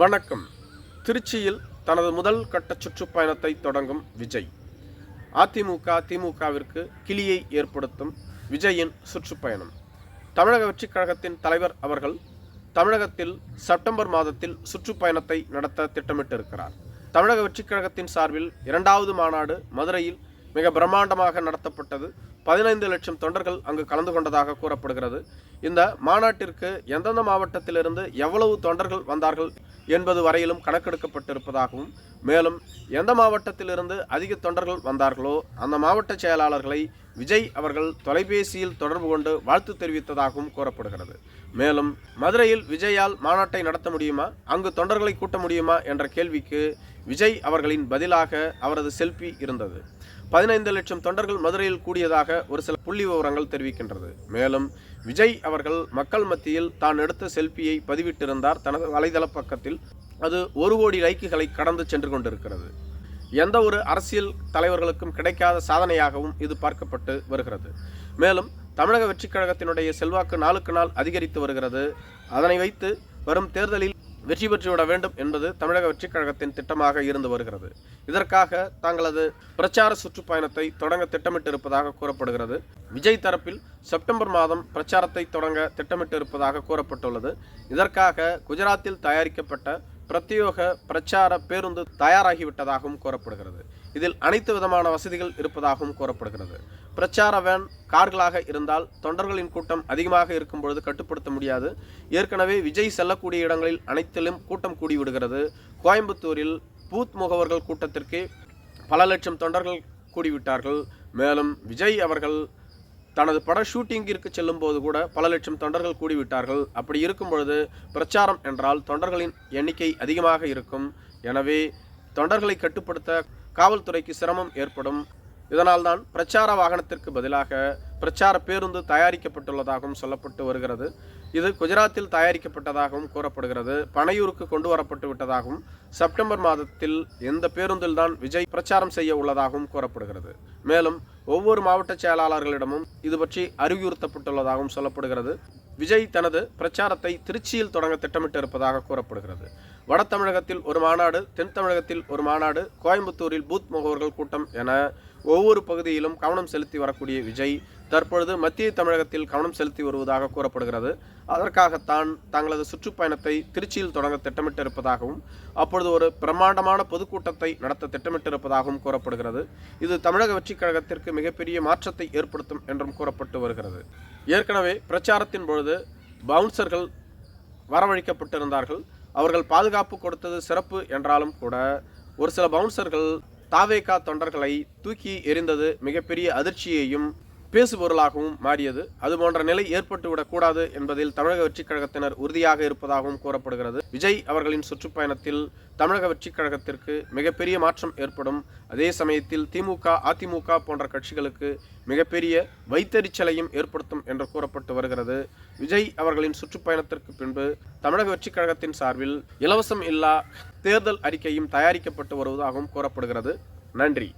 வணக்கம். திருச்சியில் தனது முதல் கட்ட சுற்றுப்பயணத்தை தொடங்கும் விஜய். அதிமுக திமுகவிற்கு கிளியை ஏற்படுத்தும் விஜயின் சுற்றுப்பயணம். தமிழக வெற்றிக் கழகத்தின் தலைவர் அவர்கள் தமிழகத்தில் செப்டம்பர் மாதத்தில் சுற்றுப்பயணத்தை நடத்த திட்டமிட்டிருக்கிறார். தமிழக வெற்றிக் கழகத்தின் சார்பில் இரண்டாவது மாநாடு மதுரையில் மிக பிரம்மாண்டமாக நடத்தப்பட்டது. பதினைந்து லட்சம் தொண்டர்கள் அங்கு கலந்து கொண்டதாக கூறப்படுகிறது. இந்த மாநாட்டிற்கு எந்தெந்த மாவட்டத்திலிருந்து எவ்வளவு தொண்டர்கள் வந்தார்கள் என்பது வரையிலும் கணக்கெடுக்கப்பட்டிருப்பதாகவும் மேலும் எந்த மாவட்டத்திலிருந்து அதிக தொண்டர்கள் வந்தார்களோ அந்த மாவட்ட செயலாளர்களை விஜய் அவர்கள் தொலைபேசியில் தொடர்பு கொண்டு வாழ்த்து தெரிவித்ததாகவும் கூறப்படுகிறது. மேலும் மதுரையில் விஜயால் மாநாட்டை நடத்த முடியுமா? அங்கு தொண்டர்களை கூட்ட முடியுமா? என்ற கேள்விக்கு விஜய் அவர்களின் பதிலாக அவரது செல்ஃபி இருந்தது. பதினைந்து லட்சம் தொண்டர்கள் மதுரையில் கூடியதாக ஒரு சில புள்ளி விவரங்கள் தெரிவிக்கின்றது. மேலும் விஜய் அவர்கள் மக்கள் மத்தியில் தான் எடுத்த செல்ஃபியை பதிவிட்டிருந்தார். தனது வலைதள பக்கத்தில் அது ஒரு கோடி லைக்குகளை கடந்து சென்று கொண்டிருக்கிறது. எந்த ஒரு அரசியல் தலைவர்களுக்கும் கிடைக்காத சாதனையாகவும் இது பார்க்கப்பட்டு வருகிறது. மேலும் தமிழக வெற்றிக் கழகத்தினுடைய செல்வாக்கு நாளுக்கு நாள் அதிகரித்து வருகிறது. அதனை வைத்து வரும் தேர்தலில் வெற்றி பெற்றுவிட வேண்டும் என்பது தமிழக வெற்றிக் கழகத்தின் திட்டமாக இருந்து வருகிறது. இதற்காக தங்களது பிரச்சார சுற்றுப்பயணத்தை தொடங்க திட்டமிட்டிருப்பதாக கூறப்படுகிறது. விஜய் தரப்பில் செப்டம்பர் மாதம் பிரச்சாரத்தை தொடங்க திட்டமிட்டிருப்பதாக கூறப்பட்டுள்ளது. இதற்காக குஜராத்தில் தயாரிக்கப்பட்ட பிரத்யோக பிரச்சார பேருந்து தயாராகிவிட்டதாகவும் கூறப்படுகிறது. இதில் அனைத்து விதமான வசதிகள் இருப்பதாகவும் கூறப்படுகிறது. பிரச்சார வேன் கார்களாக இருந்தால் தொண்டர்களின் கூட்டம் அதிகமாக இருக்கும் பொழுது கட்டுப்படுத்த முடியாது. ஏற்கனவே விஜய் செல்லக்கூடிய இடங்களில் அனைத்திலும் கூட்டம் கூடிவிடுகிறது. கோயம்புத்தூரில் பூத் முகவர்கள் கூட்டத்திற்கு பல லட்சம் தொண்டர்கள் கூடிவிட்டார்கள். மேலும் விஜய் அவர்கள் தனது பட ஷூட்டிங்கிற்கு செல்லும் போது கூட பல லட்சம் தொண்டர்கள் கூடிவிட்டார்கள். அப்படி இருக்கும் பொழுது பிரச்சாரம் என்றால் தொண்டர்களின் எண்ணிக்கை அதிகமாக இருக்கும். எனவே தொண்டர்களை கட்டுப்படுத்த காவல்துறைக்கு சிரமம் ஏற்படும். இதனால்தான் பிரச்சார வாகனத்திற்கு பதிலாக பிரச்சார பேருந்து தயாரிக்கப்பட்டுள்ளதாகவும் சொல்லப்பட்டு வருகிறது. இது குஜராத்தில் தயாரிக்கப்பட்டதாகவும் கூறப்படுகிறது. பனையூருக்கு கொண்டு வரப்பட்டு விட்டதாகவும் செப்டம்பர் மாதத்தில் இந்த பேருந்தில்தான் விஜய் பிரச்சாரம் செய்ய உள்ளதாகவும் கூறப்படுகிறது. மேலும் ஒவ்வொரு மாவட்ட செயலாளர்களிடமும் இது பற்றி அறிவுறுத்தப்பட்டுள்ளதாகவும் சொல்லப்படுகிறது. விஜய் தனது பிரச்சாரத்தை திருச்சியில் தொடங்க திட்டமிட்டிருப்பதாக கூறப்படுகிறது. வட தமிழகத்தில் ஒரு மாநாடு தென் தமிழகத்தில் ஒரு மாநாடு கோயம்புத்தூரில் பூத் முகவர்கள் கூட்டம் என ஒவ்வொரு பகுதியிலும் கவனம் செலுத்தி வரக்கூடிய விஜய் தற்பொழுது மத்திய தமிழகத்தில் கவனம் செலுத்தி வருவதாக கூறப்படுகிறது. அதற்காகத்தான் தங்களது சுற்றுப்பயணத்தை திருச்சியில் தொடங்க திட்டமிட்டிருப்பதாகவும் அப்பொழுது ஒரு பிரம்மாண்டமான பொதுக்கூட்டத்தை நடத்த திட்டமிட்டிருப்பதாகவும் கூறப்படுகிறது. இது தமிழக வெற்றிக் கழகத்திற்கு மிகப்பெரிய மாற்றத்தை ஏற்படுத்தும் என்றும் கூறப்பட்டு வருகிறது. ஏற்கனவே பிரச்சாரத்தின் பொழுது பவுன்சர்கள் வரவழைக்கப்பட்டிருந்தார்கள். அவர்கள் பாதுகாப்பு கொடுத்தது சிறப்பு என்றாலும் கூட ஒரு சில பவுன்சர்கள் தாவேகா தொண்டர்களை தூக்கி எறிந்தது மிகப்பெரிய அதிர்ச்சியையும் பேசுபொருளாகவும் மாறியது. அது போன்ற நிலை ஏற்பட்டுவிடக்கூடாது என்பதில் தமிழக வெற்றிக் கழகத்தினர் உறுதியாக இருப்பதாகவும் கூறப்படுகிறது. விஜய் அவர்களின் சுற்றுப்பயணத்தில் தமிழக வெற்றிக் கழகத்திற்கு மிகப்பெரிய மாற்றம் ஏற்படும். அதே சமயத்தில் திமுக அதிமுக போன்ற கட்சிகளுக்கு மிகப்பெரிய வைத்தறிச்சலையும் ஏற்படுத்தும் என்று கூறப்பட்டு வருகிறது. விஜய் அவர்களின் சுற்றுப்பயணத்திற்கு பின்பு தமிழக வெற்றிக் கழகத்தின் சார்பில் இலவசம் இல்லா தேர்தல் அறிக்கையும் தயாரிக்கப்பட்டு வருவதாகவும் கூறப்படுகிறது. நன்றி.